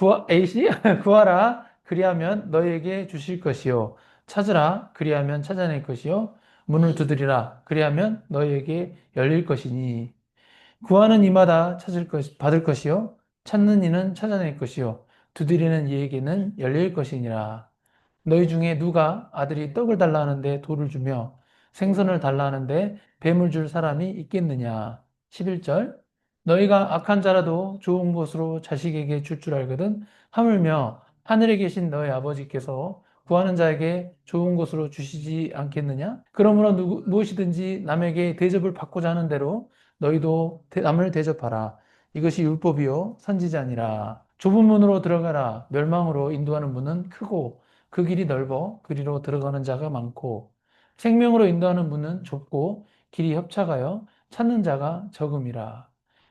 구하, A씨, 구하라. 그리하면 너에게 주실 것이요. 찾으라. 그리하면 찾아낼 것이요. 문을 두드리라. 그리하면 너에게 열릴 것이니. 구하는 이마다 찾을 것, 받을 것이요. 찾는 이는 찾아낼 것이요. 두드리는 이에게는 열릴 것이니라. 너희 중에 누가 아들이 떡을 달라 하는데 돌을 주며 생선을 달라 하는데 뱀을 줄 사람이 있겠느냐. 11절. 너희가 악한 자라도 좋은 것으로 자식에게 줄 줄 알거든 하물며 하늘에 계신 너희 아버지께서 구하는 자에게 좋은 것으로 주시지 않겠느냐? 그러므로 누구, 무엇이든지 남에게 대접을 받고자 하는 대로 너희도 남을 대접하라. 이것이 율법이요 선지자니라. 좁은 문으로 들어가라. 멸망으로 인도하는 문은 크고 그 길이 넓어 그리로 들어가는 자가 많고 생명으로 인도하는 문은 좁고 길이 협착하여 찾는 자가 적음이라.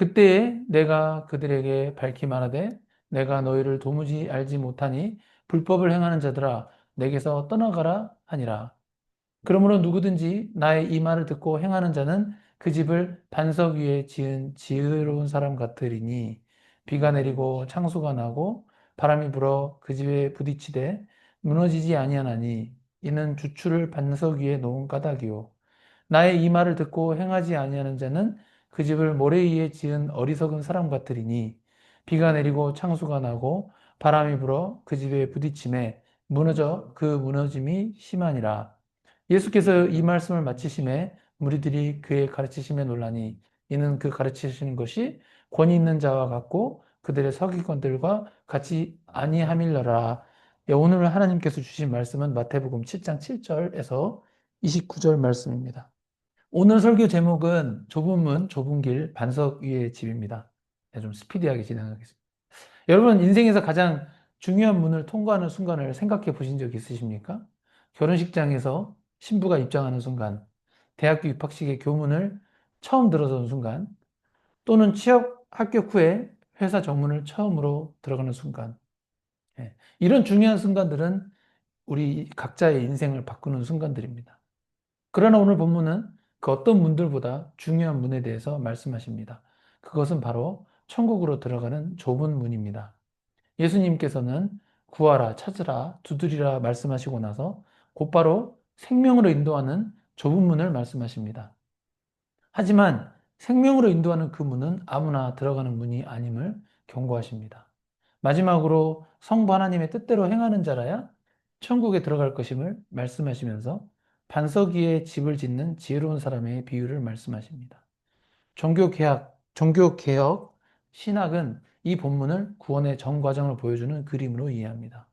그때에 내가 그들에게 밝히 말하되 내가 너희를 도무지 알지 못하니 불법을 행하는 자들아 내게서 떠나가라 하니라. 그러므로 누구든지 나의 이 말을 듣고 행하는 자는 그 집을 반석 위에 지은 지혜로운 사람 같으리니 비가 내리고 창수가 나고 바람이 불어 그 집에 부딪히되 무너지지 아니하나니 이는 주추를 반석 위에 놓은 까닭이요 나의 이 말을 듣고 행하지 아니하는 자는 그 집을 모래 위에 지은 어리석은 사람 같으리니 비가 내리고 창수가 나고 바람이 불어 그 집에 부딪힘에 무너져 그 무너짐이 심하니라. 예수께서 이 말씀을 마치심에 무리들이 그의 가르치심에 놀라니 이는 그 가르치시는 것이 권위 있는 자와 같고 그들의 서기관들과 같이 아니함일러라. 예, 오늘 하나님께서 주신 말씀은 마태복음 7장 7절에서 29절 말씀입니다. 오늘 설교 제목은 좁은 문, 좁은 길, 반석 위의 집입니다. 네, 좀 스피디하게 진행하겠습니다. 여러분 인생에서 가장 중요한 문을 통과하는 순간을 생각해 보신 적 있으십니까? 결혼식장에서 신부가 입장하는 순간, 대학교 입학식의 교문을 처음 들어서는 순간, 또는 취업 합격 후에 회사 정문을 처음으로 들어가는 순간, 예, 이런 중요한 순간들은 우리 각자의 인생을 바꾸는 순간들입니다. 그러나 오늘 본문은 그 어떤 문들보다 중요한 문에 대해서 말씀하십니다. 그것은 바로 천국으로 들어가는 좁은 문입니다. 예수님께서는 구하라, 찾으라, 두드리라 말씀하시고 나서 곧바로 생명으로 인도하는 좁은 문을 말씀하십니다. 하지만 생명으로 인도하는 그 문은 아무나 들어가는 문이 아님을 경고하십니다. 마지막으로 성부 하나님의 뜻대로 행하는 자라야 천국에 들어갈 것임을 말씀하시면서 반석 위에 집을 짓는 지혜로운 사람의 비유를 말씀하십니다. 종교 개혁, 종교 개혁 신학은 이 본문을 구원의 전 과정을 보여주는 그림으로 이해합니다.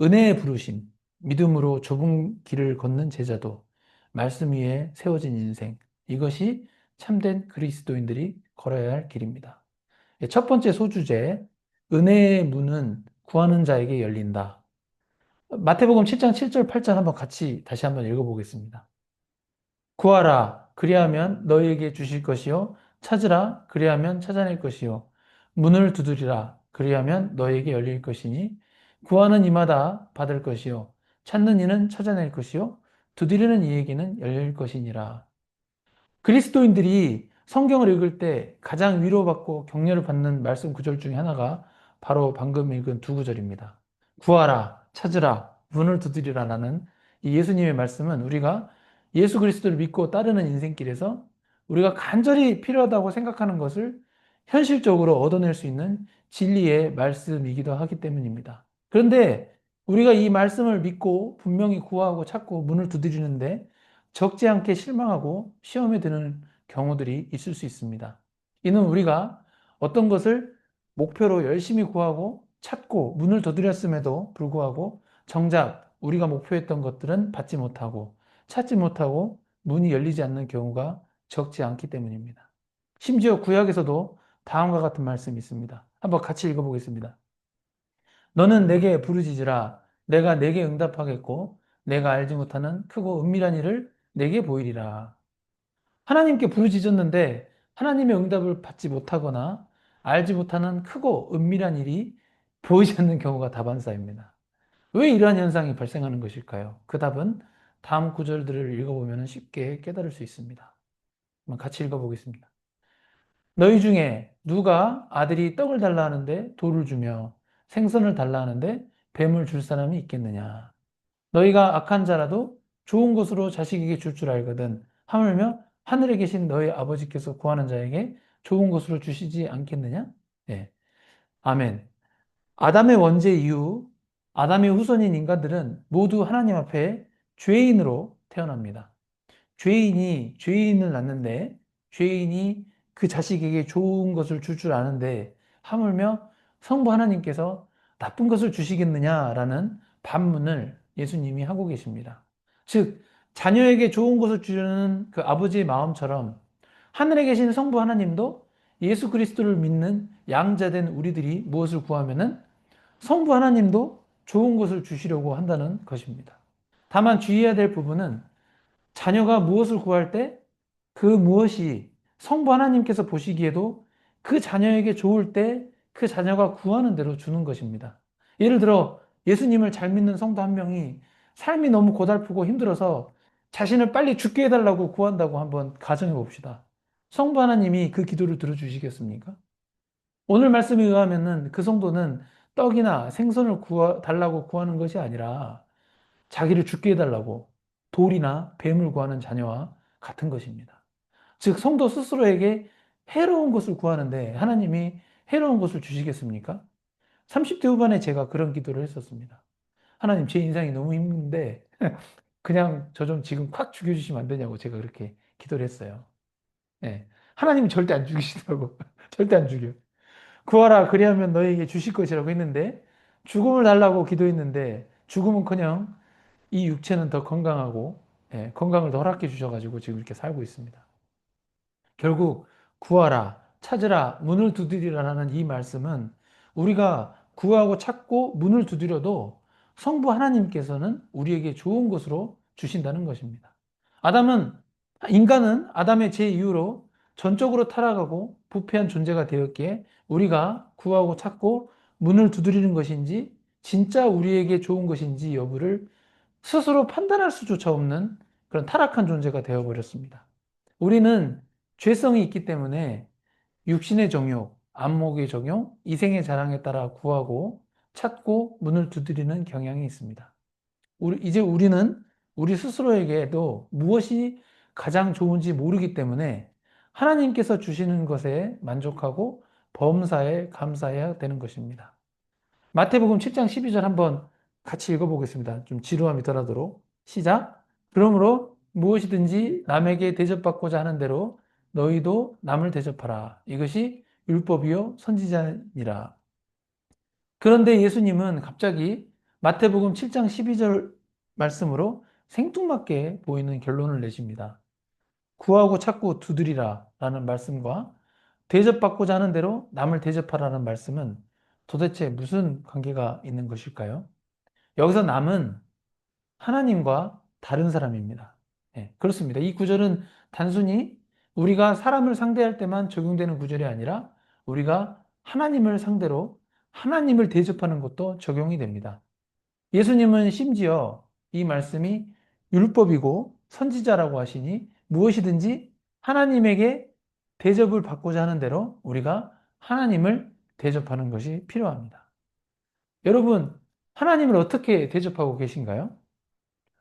은혜의 부르심, 믿음으로 좁은 길을 걷는 제자도, 말씀 위에 세워진 인생, 이것이 참된 그리스도인들이 걸어야 할 길입니다. 첫 번째 소주제, 은혜의 문은 구하는 자에게 열린다. 마태복음 7장 7절 8절 한번 같이 다시 한번 읽어보겠습니다. 구하라 그리하면 너희에게 주실 것이요 찾으라 그리하면 찾아낼 것이요 문을 두드리라 그리하면 너희에게 열릴 것이니 구하는 이마다 받을 것이요 찾는 이는 찾아낼 것이요 두드리는 이에게는 열릴 것이니라. 그리스도인들이 성경을 읽을 때 가장 위로받고 격려를 받는 말씀 구절 중에 하나가 바로 방금 읽은 두 구절입니다. 구하라, 찾으라, 문을 두드리라라는 이 예수님의 말씀은 우리가 예수 그리스도를 믿고 따르는 인생길에서 우리가 간절히 필요하다고 생각하는 것을 현실적으로 얻어낼 수 있는 진리의 말씀이기도 하기 때문입니다. 그런데 우리가 이 말씀을 믿고 분명히 구하고 찾고 문을 두드리는데 적지 않게 실망하고 시험에 드는 경우들이 있을 수 있습니다. 이는 우리가 어떤 것을 목표로 열심히 구하고 찾고 문을 두드렸음에도 불구하고 정작 우리가 목표했던 것들은 받지 못하고 찾지 못하고 문이 열리지 않는 경우가 적지 않기 때문입니다. 심지어 구약에서도 다음과 같은 말씀이 있습니다. 한번 같이 읽어보겠습니다. 너는 내게 부르짖으라 내가 내게 응답하겠고 내가 알지 못하는 크고 은밀한 일을 내게 보이리라. 하나님께 부르짖었는데 하나님의 응답을 받지 못하거나 알지 못하는 크고 은밀한 일이 보이지 않는 경우가 다반사입니다. 왜 이러한 현상이 발생하는 것일까요? 그 답은 다음 구절들을 읽어보면 쉽게 깨달을 수 있습니다. 같이 읽어보겠습니다. 너희 중에 누가 아들이 떡을 달라 하는데 돌을 주며 생선을 달라 하는데 뱀을 줄 사람이 있겠느냐? 너희가 악한 자라도 좋은 것으로 자식에게 줄줄 알거든. 하물며 하늘에 계신 너희 아버지께서 구하는 자에게 좋은 것으로 주시지 않겠느냐? 네. 아멘. 아담의 원죄 이후 아담의 후손인 인간들은 모두 하나님 앞에 죄인으로 태어납니다. 죄인이 죄인을 낳는데 죄인이 그 자식에게 좋은 것을 줄줄 아는데 하물며 성부 하나님께서 나쁜 것을 주시겠느냐라는 반문을 예수님이 하고 계십니다. 즉, 자녀에게 좋은 것을 주려는 그 아버지의 마음처럼 하늘에 계신 성부 하나님도 예수 그리스도를 믿는 양자된 우리들이 무엇을 구하면은 성부 하나님도 좋은 것을 주시려고 한다는 것입니다. 다만 주의해야 될 부분은 자녀가 무엇을 구할 때 그 무엇이 성부 하나님께서 보시기에도 그 자녀에게 좋을 때 그 자녀가 구하는 대로 주는 것입니다. 예를 들어 예수님을 잘 믿는 성도 한 명이 삶이 너무 고달프고 힘들어서 자신을 빨리 죽게 해달라고 구한다고 한번 가정해 봅시다. 성부 하나님이 그 기도를 들어주시겠습니까? 오늘 말씀에 의하면은 그 성도는 떡이나 생선을 구하, 달라고 구하는 것이 아니라 자기를 죽게 해달라고 돌이나 뱀을 구하는 자녀와 같은 것입니다. 즉, 성도 스스로에게 해로운 것을 구하는데 하나님이 해로운 것을 주시겠습니까? 30대 후반에 제가 그런 기도를 했었습니다. 하나님, 제 인생이 너무 힘든데 그냥 저 좀 지금 콱 죽여주시면 안 되냐고 제가 그렇게 기도를 했어요. 네. 하나님은 절대 안 죽이시다고. 절대 안 죽여. 구하라 그리하면 너에게 주실 것이라고 했는데 죽음을 달라고 기도했는데 죽음은커녕 이 육체는 더 건강하고 예, 건강을 더 허락해 주셔가지고 지금 이렇게 살고 있습니다. 결국 구하라 찾으라 문을 두드리라라는 이 말씀은 우리가 구하고 찾고 문을 두드려도 성부 하나님께서는 우리에게 좋은 것으로 주신다는 것입니다. 아담은 인간은 아담의 죄 이후로 전적으로 타락하고 부패한 존재가 되었기에 우리가 구하고 찾고 문을 두드리는 것인지 진짜 우리에게 좋은 것인지 여부를 스스로 판단할 수조차 없는 그런 타락한 존재가 되어버렸습니다. 우리는 죄성이 있기 때문에 육신의 정욕, 안목의 정욕, 이생의 자랑에 따라 구하고 찾고 문을 두드리는 경향이 있습니다. 우리, 이제 우리는 우리 스스로에게도 무엇이 가장 좋은지 모르기 때문에 하나님께서 주시는 것에 만족하고 범사에 감사해야 되는 것입니다. 마태복음 7장 12절 한번 같이 읽어보겠습니다. 좀 지루함이 덜하도록. 시작. 그러므로 무엇이든지 남에게 대접받고자 하는 대로 너희도 남을 대접하라. 이것이 율법이요 선지자니라. 그런데 예수님은 갑자기 마태복음 7장 12절 말씀으로 생뚱맞게 보이는 결론을 내십니다. 구하고 찾고 두드리라 라는 말씀과 대접받고자 하는 대로 남을 대접하라는 말씀은 도대체 무슨 관계가 있는 것일까요? 여기서 남은 하나님과 다른 사람입니다. 네, 그렇습니다. 이 구절은 단순히 우리가 사람을 상대할 때만 적용되는 구절이 아니라 우리가 하나님을 상대로 하나님을 대접하는 것도 적용이 됩니다. 예수님은 심지어 이 말씀이 율법이고 선지자라고 하시니 무엇이든지 하나님에게 대접을 받고자 하는 대로 우리가 하나님을 대접하는 것이 필요합니다. 여러분, 하나님을 어떻게 대접하고 계신가요?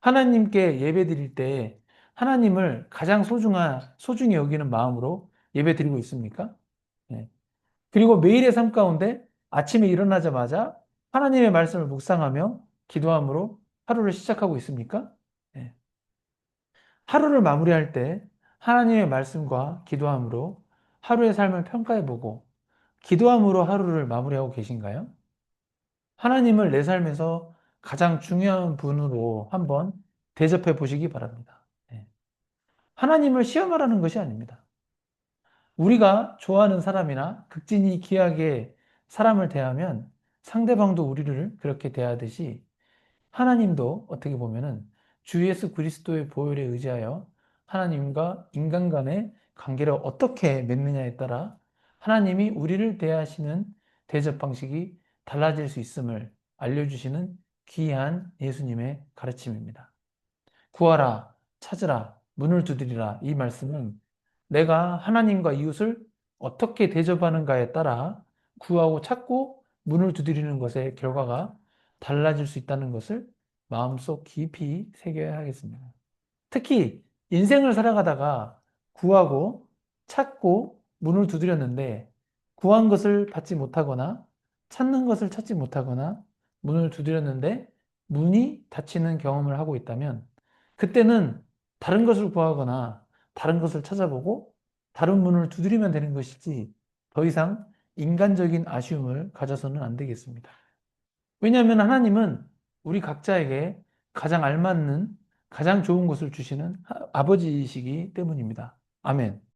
하나님께 예배 드릴 때 하나님을 가장 소중한, 소중히 여기는 마음으로 예배 드리고 있습니까? 네. 그리고 매일의 삶 가운데 아침에 일어나자마자 하나님의 말씀을 묵상하며 기도함으로 하루를 시작하고 있습니까? 네. 하루를 마무리할 때 하나님의 말씀과 기도함으로 하루의 삶을 평가해보고 기도함으로 하루를 마무리하고 계신가요? 하나님을 내 삶에서 가장 중요한 분으로 한번 대접해 보시기 바랍니다. 네. 하나님을 시험하라는 것이 아닙니다. 우리가 좋아하는 사람이나 극진히 귀하게 사람을 대하면 상대방도 우리를 그렇게 대하듯이 하나님도 어떻게 보면은 주 예수 그리스도의 보혈에 의지하여 하나님과 인간 간의 관계를 어떻게 맺느냐에 따라 하나님이 우리를 대하시는 대접 방식이 달라질 수 있음을 알려주시는 귀한 예수님의 가르침입니다. 구하라, 찾으라, 문을 두드리라 이 말씀은 내가 하나님과 이웃을 어떻게 대접하는가에 따라 구하고 찾고 문을 두드리는 것의 결과가 달라질 수 있다는 것을 마음속 깊이 새겨야 하겠습니다. 특히 인생을 살아가다가 구하고 찾고 문을 두드렸는데 구한 것을 받지 못하거나 찾는 것을 찾지 못하거나 문을 두드렸는데 문이 닫히는 경험을 하고 있다면 그때는 다른 것을 구하거나 다른 것을 찾아보고 다른 문을 두드리면 되는 것이지 더 이상 인간적인 아쉬움을 가져서는 안 되겠습니다. 왜냐하면 하나님은 우리 각자에게 가장 알맞는 가장 좋은 것을 주시는 아버지이시기 때문입니다. 아멘.